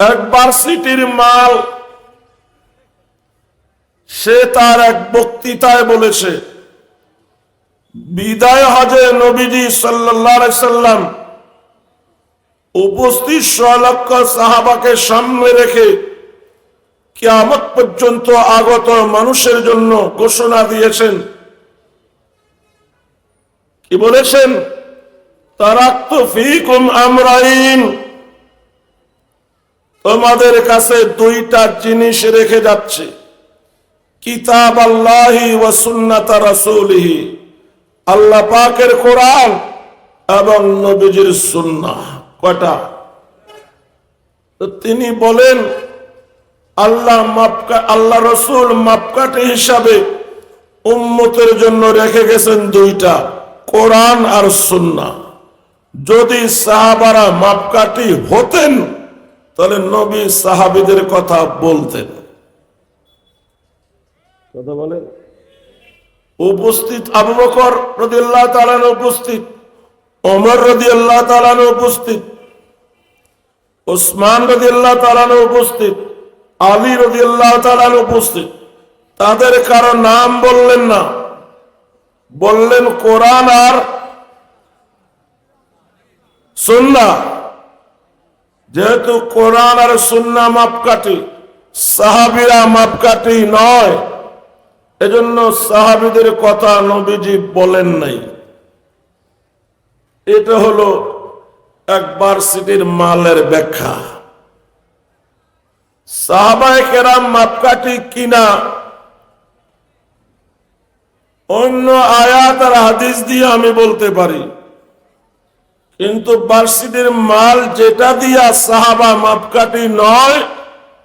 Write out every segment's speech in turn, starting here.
একবার সিটির মাল, সে তার এক বক্তৃতায় বলেছে, বিদায় হজে নবীজি সাল্লাম উপস্থিত সলক্ষ সাহাবাকে সামনে রেখে কিয়ামত পর্যন্ত আগত মানুষের জন্য ঘোষণা দিয়েছেন। কি বলেছেন? তারাক্ত ফিকুম আমরাইন। তোমাদের কাছে দুইটা জিনিস রেখে যাচ্ছে। কিতাব আল্লাহি ও সুন্নাত আল্লাহ পাকের কোরআন এবং নবীজির সুন্নাহ। কটা তিনি বলেন, আল্লাহ মাপকা আল্লাহ রসুল মাপকাঠি হিসাবে উম্মতের জন্য রেখে গেছেন দুইটা, কোরআন আর সুন্না যদি সাহাবারা মাপকাঠি হতেন তাহলে নবী সাহাবিদের কথা বলতেন। কথা বলেন। উপস্থিত আবু বকর রদিয়াল্লাহ তালান উপস্থিত ওমর রদিয়াল্লাহ তালান উপস্থিত ওসমান রদিয়াল্লাহ তালান উপস্থিত আলী রদিয়াল্লাহ তালান উপস্থিত। তাদের কারও নাম বললেন না। বললেন কোরআন আর সুন্না যেহেতু কোরআন আর সুন্না মাপকাঠি, সাহাবিরা মাপকাঠি নয়, এজন্য সাহাবিদের কথা নবীজি বলেন নাই। এটা হলো একবার সিটির মালের ব্যাখ্যা। সাহাবায় কেরাম মাপকাঠি কিনা, অন্য আয়াত আর হাদিস দিয়ে আমি বলতে পারি। কিন্তু বার্ষিদের মাল যেটা দিয়া সাহাবা মাপকাঠি নয়,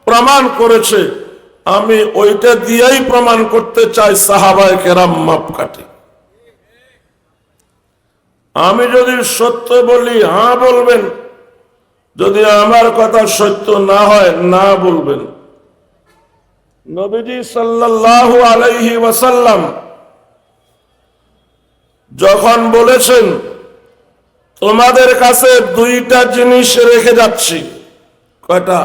প্রমাণ করেছে। আমি ওইটা দিয়েই প্রমাণ করতে চাই সাহাবায় কেরাম মাপকাঠি। আমি যদি সত্য বলি হ্যাঁ বলবেন। যদি আমার কথা সত্য না হয়, না বলবেন। নবীজি সাল্লাল্লাহু আলাইহি ওয়াসাল্লাম যখন বলেছেন তোমাদের কাছে দুইটা জিনিস রেখে যাচ্ছি। কয়টা?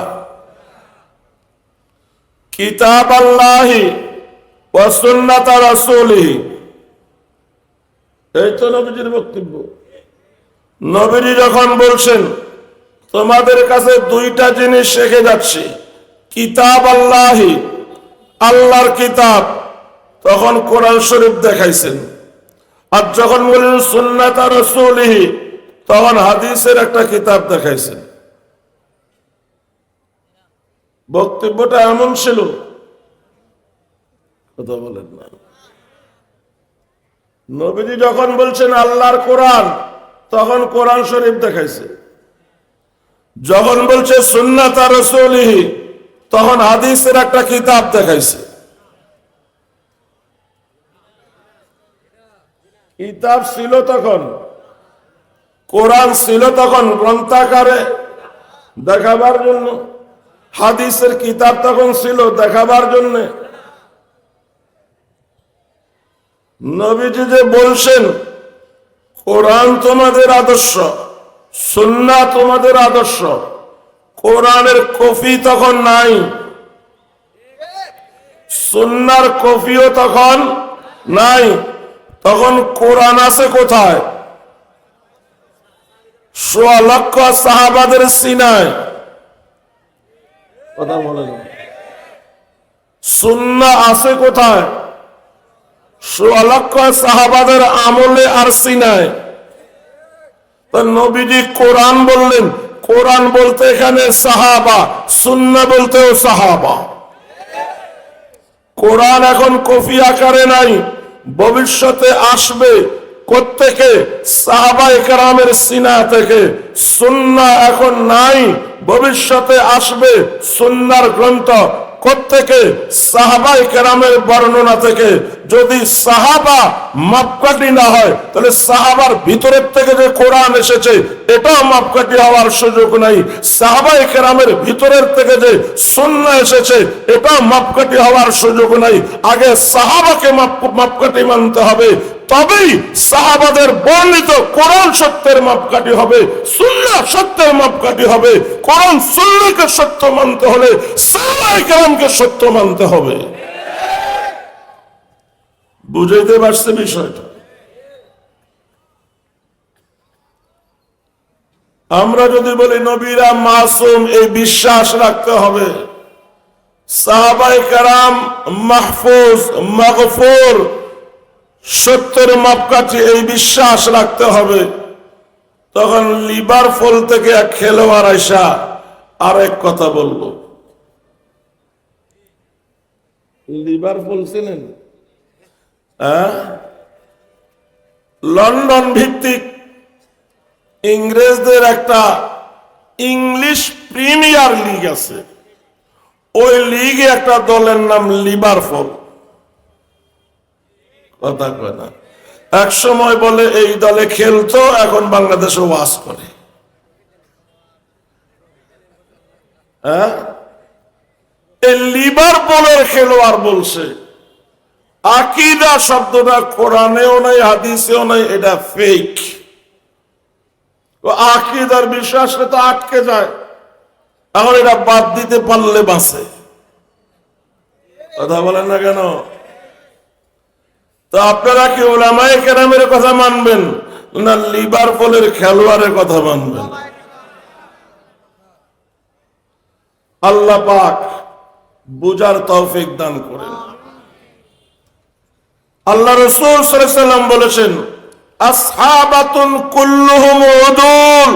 কিতাব আল্লাহি এই তো বক্তব্য। যখন বলছেন, তোমাদের কাছে দুইটা জিনিস রেখে যাচ্ছি, কিতাব আল্লাহি, আল্লাহর কিতাব। তখন কোরআন শরীফ দেখাইছেন। আর যখন বললেন, সুন্নাত রাসূলিহি তখন হাদিসের একটা কিতাব দেখাইছেন। বক্তব্যটা এমন ছিল। কথা বলেন না। নবীজি যখন বলছেন আল্লাহর কোরআন, তখন কোরআন শরীফ দেখাইছে। যখন বলছে সুন্নাত রসুলিহি, তখন হাদিসের একটা কিতাব দেখাইছে। কিতাব ছিল তখন। কোরআন ছিল তখন গ্রন্থাকারে দেখাবার জন্য, হাদিসের কিতাব তখন ছিল দেখাবার জন্য। নবীজি যে বলছেন, কোরআন তোমাদের আদর্শ সুন্না তোমাদের আদর্শ, কোরআনের কফি তখন নাই। সুন্নার কফিও তখন নাই। তখন কোরআন আছে কোথায়? সোয়া লক্ষ সাহাবাদের সিনায়। কথা বলেন সুন্না আছে কোথায়? সোয়া লক্ষ সাহাবাদের আমলে আর সিনায়। নবীজি কোরআন বললেন কোরআন বলতে এখানে সাহাবা সুন্না বলতেও সাহাবা। কোরআন এখন কফি আকারে নাই ভবিষ্যতে আসবে। কোত্থেকে সাহাবা একরামের সিনা থেকে সুন্না এখন নাই, ভবিষ্যতে আসবে সুন্নার গ্রন্থ। কোত্থেকে সাহাবাই কেরামের বর্ণনা থেকে যদি সাহাবা মাপকাঠি না হয়, তাহলে সাহাবার ভিতরের থেকে যে কোরআন এসেছে, এটাও মাপকাঠি হওয়ার সুযোগ নাই। সাহাবাই কেরামের ভিতরের থেকে যে শূন্য এসেছে, এটাও মাপকাঠি হওয়ার সুযোগ নাই। আগে সাহাবাকে মাপ- মাপকাঠি মানতে হবে তবেই সাহাবাদের বর্ণিত কোরআন সত্যের মাপকাঠি হবে, সুন্নাহ সত্যের মাপকাঠি হবে। কোরআন সুন্নাহকে সত্য মানতে হলে সাহাবায়ে কেরামকে সত্য মানতে হবে। বুঝাইতে পারছে বিষয়টা? আমরা যদি বলি, নবীরা মাসুম, এই বিশ্বাস রাখতে হবে। সাহাবাই কারাম মাহফুজ, মাগফুর সত্যের মাপকাঠি এই বিশ্বাস রাখতে হবে। তখন লিভার ফল থেকে এক খেলোয়াড় আইসা আরেক কথা বলব লিভার ফল ছিলেন? হ্যাঁ? লন্ডন ভিত্তিক ইংরেজদের একটা ইংলিশ প্রিমিয়ার লিগ আছে। ওই লিগে একটা দলের নাম লিভারফল কথা কয় না। এক সময় বলে, এই দলে খেলতো, এখন বাংলাদেশে ওয়াজ করে। হ্যাঁ? এই লিভারপুলের খেলোয়াড় বলছে, আকিদা শব্দটা কোরআনেও নাই, হাদিসেও নাই, এটা ফেক আকিদার বিশ্বাসে তো আটকে যায়। এখন এটা বাদ দিতে পারলে বাঁচে। কথা বলেন না কেন? তো আপনারা কি ওলামাই কেরামের কথা মানবেন না লিভার ফলের খেলোয়াড়ের কথা মানবেন? আল্লাহ পাক বুজার তৌফিক দান করেন। আল্লাহ রসুল সাল্লাম বলেছেন, আসহাবাতুন কুল্লুহুম উদুল।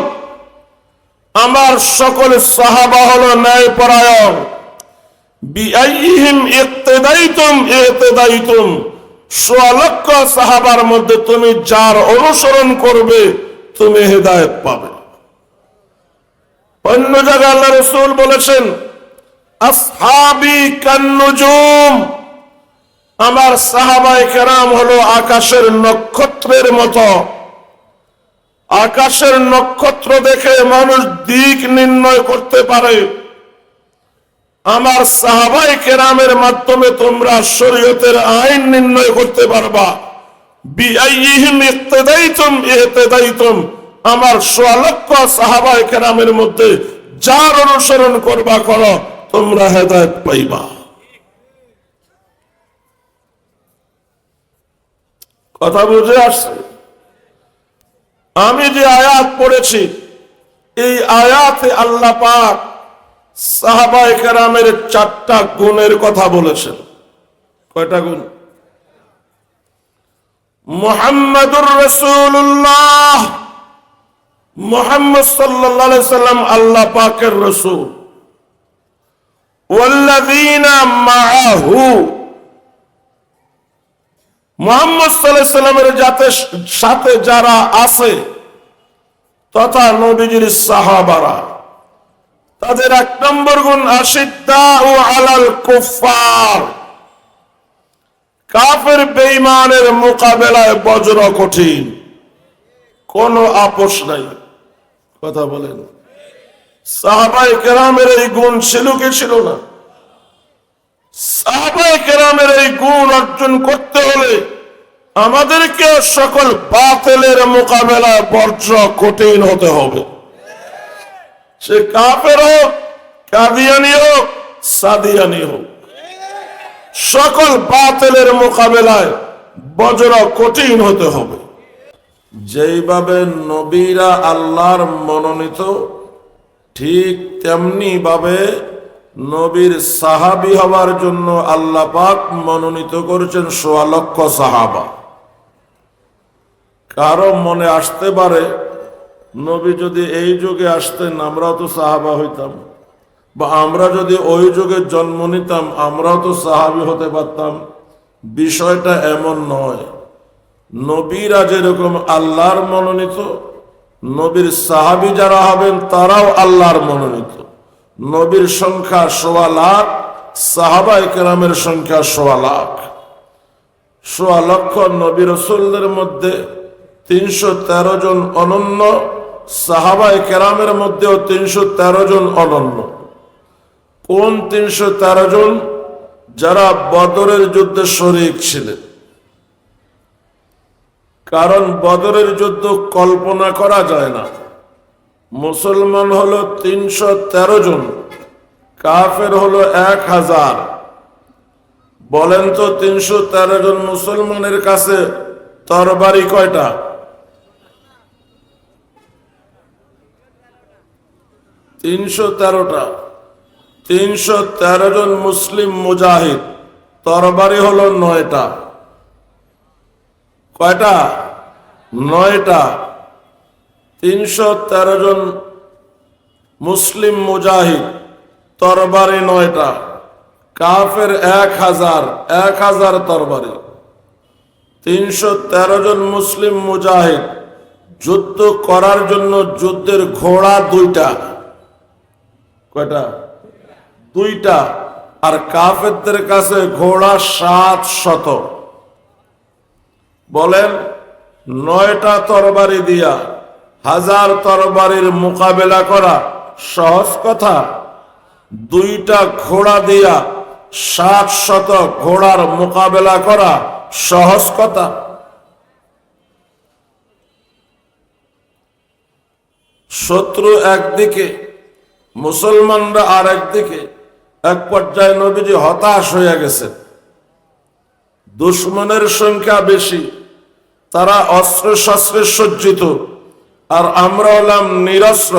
আমার সকল সাহাবা হলো ন্যায় পরায়ণ বিআইহিম ইক্তেদাইতুম ইক্তেদাইতুম। সোয়ালক্ষ সাহাবার মধ্যে তুমি যার অনুসরণ করবে, তুমি হেদায়েত পাবে। অন্য জায়গায় আল্লাহ রসুল বলেছেন আমার সাহাবাই কেরাম হলো আকাশের নক্ষত্রের মতো। আকাশের নক্ষত্র দেখে মানুষ দিক নির্ণয় করতে পারে। আমার সাহাবাই কেরামের মাধ্যমে তোমরা শরীয়তের আইন নির্ণয় করতে পারবা। আমার সোয়ালক্ষ সাহাবাই কেরামের মধ্যে যার অনুসরণ করবা করো, তোমরা হেদায়ত পাইবা। কথা বুঝে আসছে? আমি যে আয়াত পড়েছি, এই আয়াতে আল্লাহ পাক কেরামের চারটা গুণের কথা বলেছেন। কয়টা গুণ? মোহাম্মদুর রসুল্লাহ মোহাম্মদ সাল্লাম আল্লাহ পাকের রসুল। সাথে যারা আছে, তথা নবীজির সাহাবারা। তাদের এক নম্বর গুণ আশিদ্দা ও আলাল কুফার কাফের বেইমানের মোকাবেলায় বজ্র কঠিন। কোন আপোষ নাই। কথা বলেন। সাহাবাই কেরামের এই গুণ ছিল কি ছিল না? সাহাবাই কেরামের এই গুণ অর্জন করতে হলে আমাদেরকে সকল বাতিলের মোকাবেলায় বজ্র কঠিন হতে হবে। সে কাফের হোক, কাদিয়ানি হোক, সাদিয়ানি হোক। সকল বাতিলের মোকাবেলায় বজ্র কঠিন হতে হবে। যেইভাবে নবীরা আল্লাহর মনোনীত, ঠিক তেমনি ভাবে নবীর সাহাবি হবার জন্য আল্লাহ পাক মনোনীত করেছেন সোয়ালক্ষ সাহাবা। কারও মনে আসতে পারে নবী যদি এই যুগে আসতেন, আমরাও তো সাহাবা হইতাম। বা আমরা যদি ওই যুগে জন্ম নিতাম, আমরাও তো সাহাবি হতে পারতাম। বিষয়টা এমন নয়। নবীরা যেরকম আল্লাহর মনোনীত, নবীর সাহাবি যারা হবেন, তারাও আল্লাহর মনোনীত। নবীর সংখ্যা সোয়া লাখ সাহাবা একরামের সংখ্যা সোয়া লাখ। সোয়া লক্ষ নবী রসুলদের মধ্যে তিনশো তেরো জন অনন্য সাহাবা কেরামের মধ্যেও তিনশো তেরো জন অনন্য। কোন তিনশো তেরো জন? যারা বদরের যুদ্ধে শরিক ছিলেন। কারণ বদরের যুদ্ধ কল্পনা করা যায় না। মুসলমান হলো তিনশো তেরো জন, কাফের হলো এক হাজার। বলেন তো তিনশো তেরো জন মুসলমানের কাছে তরবারি কয়টা? তিনশো তেরোটা। তিনশো তেরো জন মুসলিম মুজাহিদ। তরবারি হলো নয়টা। কয়টা? নয়টা। তিনশো তেরো জন মুসলিম মুজাহিদ। তরবারি নয়টা। কাফের এক হাজার এক হাজার তরবারি। তিনশো তেরো জন মুসলিম মুজাহিদ। যুদ্ধ করার জন্য যুদ্ধের ঘোড়া দুইটা। কয়টা? দুইটা। আর কাফেরদের কাছে ঘোড়া সাত শত। বলেন, নয়টা তরবারি দিয়া হাজার তরবারির মোকাবেলা করা সহজ কথা? দুইটা ঘোড়া দিয়া সাত শত ঘোড়ার মোকাবেলা করা সহজ কথা? শত্রু একদিকে মুসলমানরা আর একদিকে এক পর্যায়ে নবীজি হতাশ হয়ে গেছে দুশ্মনের সংখ্যা বেশি, তারা অস্ত্র শস্ত্রে সজ্জিত, আর আমরা হলাম নিরস্ত্র।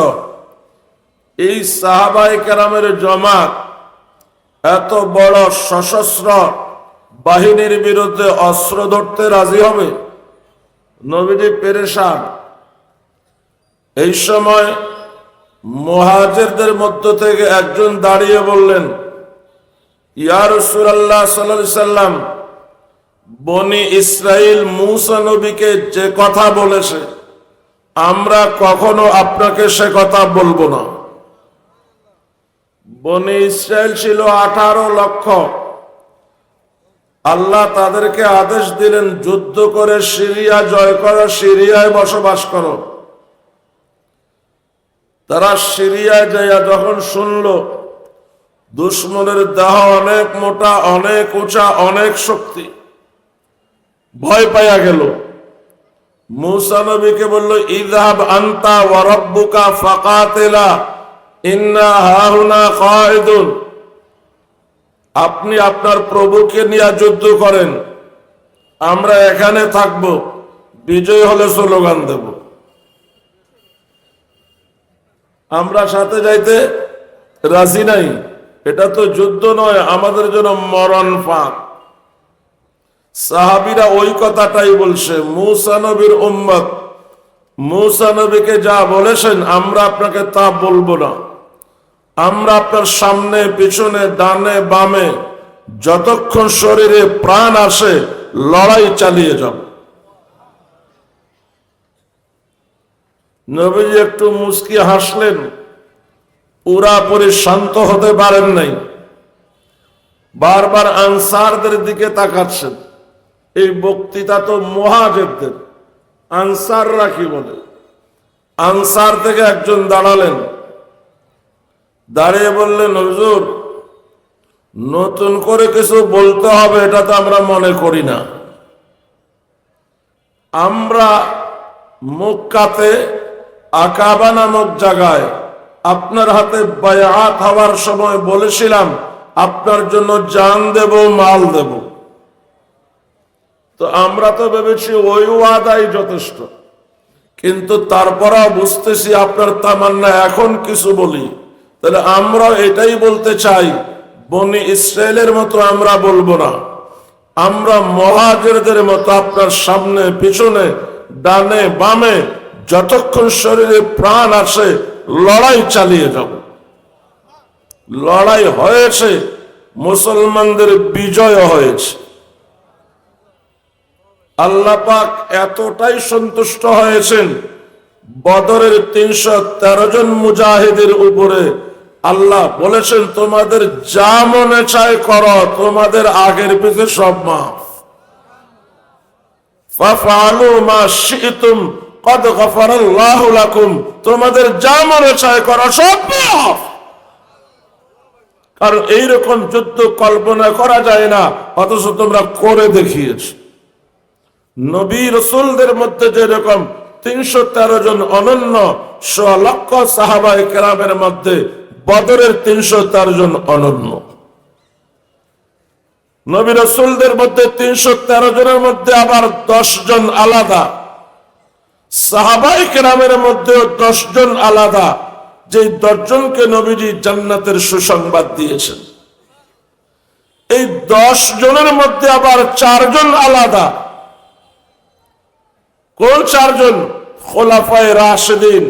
এই সাহাবাই কেরামের জমাত এত বড় সশস্ত্র বাহিনীর বিরুদ্ধে অস্ত্র ধরতে রাজি হবে? নবীজি পেরেশান। এই সময় মহাজেরদের মধ্য থেকে একজন দাঁড়িয়ে বললেন ইয়ার সুরাল্লাহ সাল্লাম, বনি ইসরাইল মুসা নবীকে যে কথা বলেছে, আমরা কখনো আপনাকে সে কথা বলব না। বনি ইসরায়েল ছিল আঠারো লক্ষ। আল্লাহ তাদেরকে আদেশ দিলেন, যুদ্ধ করে সিরিয়া জয় করো, সিরিয়ায় বসবাস করো। তারা সিরিয়ায় যাইয়া যখন শুনল, দুশ্মনের দেহ অনেক মোটা, অনেক উঁচা, অনেক শক্তি, ভয় পাইয়া গেল। মুসা নবীকে বলল ইদহাব আন্তা ওয়ারব্বুকা ফাকাতিলা, ইন্না হাহুনা কায়দুন আপনি আপনার প্রভুকে নিয়ে যুদ্ধ করেন, আমরা এখানে থাকব, বিজয় হলে স্লোগান দেব। আমরা সাথে যাইতে রাজি নাই। এটা তো যুদ্ধ নয়, আমাদের জন্য মরণ ফাঁক সাহাবিরা ওই কথাটাই বলছে, মুসা নবীর উম্মত, মুসা নবীকে যা বলেছেন, আমরা আপনাকে তা বলব না। আমরা আপনার সামনে, পিছনে, ডানে, বামে, যতক্ষণ শরীরে প্রাণ আসে, লড়াই চালিয়ে যাব। নবীজি একটু মুস্কি হাসলেন। পুরাপুরি শান্ত হতে পারেন নাই। বারবার আনসারদের দিকে তাকাচ্ছেন। এই বক্তৃতা তো মহাজেরদের আনসাররা কি বলে? আনসার থেকে একজন দাঁড়ালেন। দাঁড়িয়ে বললেন, হুজুর, নতুন করে কিছু বলতে হবে, এটা তো আমরা মনে করি না। আমরা মক্কাতে আকাবা নামক জায়গায় আপনার হাতে বায়াত হওয়ার সময় বলেছিলাম, আপনার জন্য জান দেব, মাল দেব। তো আমরা তো ভেবেছি ওই ওয়াদাই যথেষ্ট। কিন্তু তারপরেও বুঝতেছি আপনার তামান্না এখন কিছু বলি। তাহলে আমরা এটাই বলতে চাই, বনি ইসরায়েলের মতো আমরা বলব না। আমরা মহাজেরদের মতো আপনার সামনে, পিছনে, ডানে, বামে যতক্ষণ শরীরে প্রাণ আসে লড়াই চালিয়ে যাব। লড়াই হয়েছে, মুসলমানদের বিজয় হয়েছে। আল্লাহ পাক এতটাই সন্তুষ্ট হয়েছেন, বদরের তিনশো তেরো জন মুজাহিদের উপরে আল্লাহ বলেছেন, তোমাদের যা মনে চায় করো, তোমাদের আগের পিছে সব মাফ। মা কদ গফারাল্লাহু লাকুম তোমাদের যা মনে চায় করো, সব কারণ এইরকম যুদ্ধ কল্পনা করা যায় না, অথচ তোমরা করে দেখিয়েছ। নবী রসুলদের মধ্যে যেরকম তিনশো তেরো জন অনন্য স লক্ষ সাহাবা কেরামের মধ্যে বদরের তিনশো তেরো জন অনন্য। নবী রসুলদের মধ্যে তিনশো তেরো জনের মধ্যে আবার দশ জন আলাদা। সাহাবাই কেরামের মধ্যে দশ জন আলাদা যে দশজনকে নবীজি জান্নাতের সুসংবাদ দিয়েছেন। এই দশ জনের মধ্যে আবার চারজন আলাদা। কোন চারজন? খোলাফায় রাশেদিন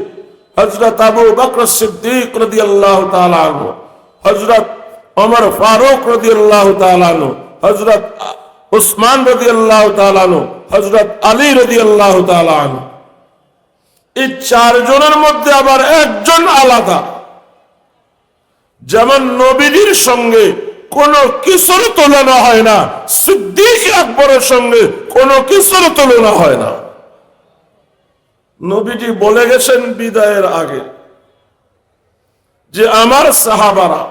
হজরত আবু বকর সিদ্দিক রদি আল্লাহ তালু হজরত অমর ফারুক রদি আল্লাহ তালু হজরত উসমান রদি আল্লাহ তালু হজরত আলী রদি আল্লাহ তালু এই চারজনের মধ্যে আবার একজন আলাদা। যেমন নবীজির সঙ্গে কোন কিছুর তুলনা হয় না, সিদ্দিক আকবরের সঙ্গে কোন কিছুর তুলনা হয় না। নবীজি বলে গেছেন বিদায়ের আগে যে আমার সাহাবারা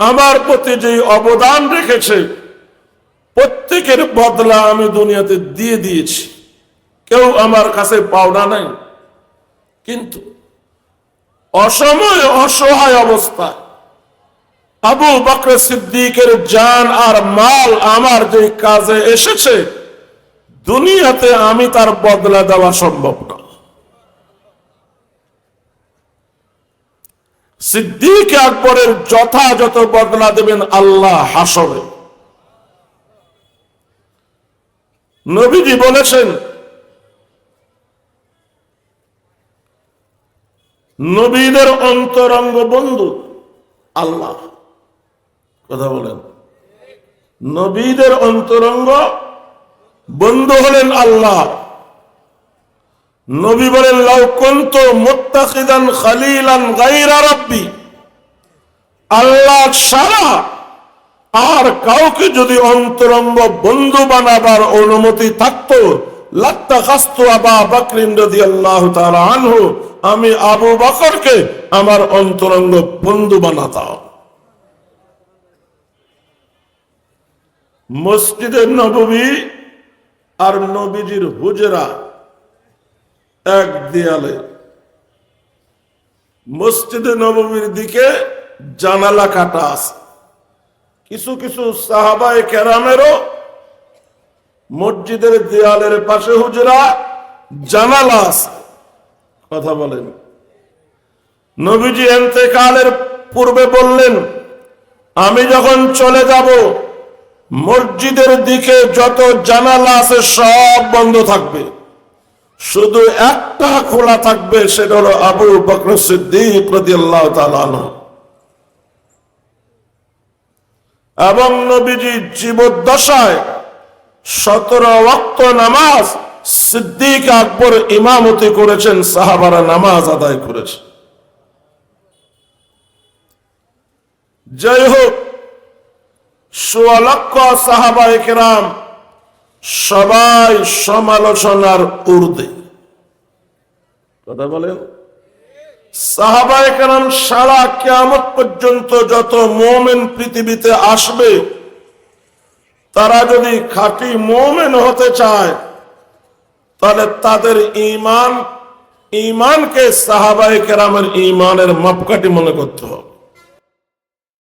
আমার প্রতি যে অবদান রেখেছে, প্রত্যেকের বদলা আমি দুনিয়াতে দিয়ে দিয়েছি। কেউ আমার কাছে পাওনা নাই। কিন্তু অসময় অসহায় অবস্থায় আবু বকর সিদ্দিকের জান আর মাল আমার যে কাজে এসেছে, দুনিয়াতে আমি তার বদলা দেওয়া সম্ভব না। সিদ্দিক আকবরের যথাযথ বদলা দেবেন আল্লাহ হাসবে নবীজি বলেছেন নবীদের অন্তরঙ্গ বন্ধু আল্লাহ। কথা বলেন। নবীদের অন্তরঙ্গ বন্ধু হলেন আল্লাহ। নবী বলেন লাউকন্ত মুত্তাকিদান খালিলান গাইরা রাব্বি। আল্লাহ সারা আর কাউকে যদি অন্তরঙ্গ বন্ধু বানাবার অনুমতি থাকতো লাত্তা খাস্তু আবা বাকরিন রাদিয়াল্লাহু তাআলা আনহু। আমি আবু বকরকে আমার অন্তরঙ্গ বন্ধু বানাতাম। মসজিদে নববী আর নবীজির হুজরা এক দেয়ালে। মসজিদে নবমীর দিকে জানালা কাটা আছে। কিছু কিছু সাহাবায় কেরামেরও মসজিদের দেয়ালের পাশে হুজরা জানালা আছে। কথা বলেন। নবীজি এতেকালের পূর্বে বললেন, আমি যখন চলে যাব, মসজিদের দিকে যত জানালা আছে সব বন্ধ থাকবে। শুধু একটা খোলা থাকবে, সেটা হলো আবু বকর সিদ্দিক এবং নবীজি জীবদ্দশায় সতেরো ওয়াক্ত নামাজ সিদ্দিক আকবর ইমামতি করেছেন, সাহাবারা নামাজ আদায় করেছে। যাই হোক, সোয়া লক্ষ সাহাবাই কেরাম সবাই সমালোচনার ঊর্ধ্বে। কথা বলেন? সাহাবাই কেরাম সারা কেয়ামত পর্যন্ত যত মোমেন পৃথিবীতে আসবে, তারা যদি খাঁটি মোমেন হতে চায় তাহলে তাদের ইমান ইমানকে সাহাবাই কেরামের ইমানের মাপকাঠি মনে করতে হবে।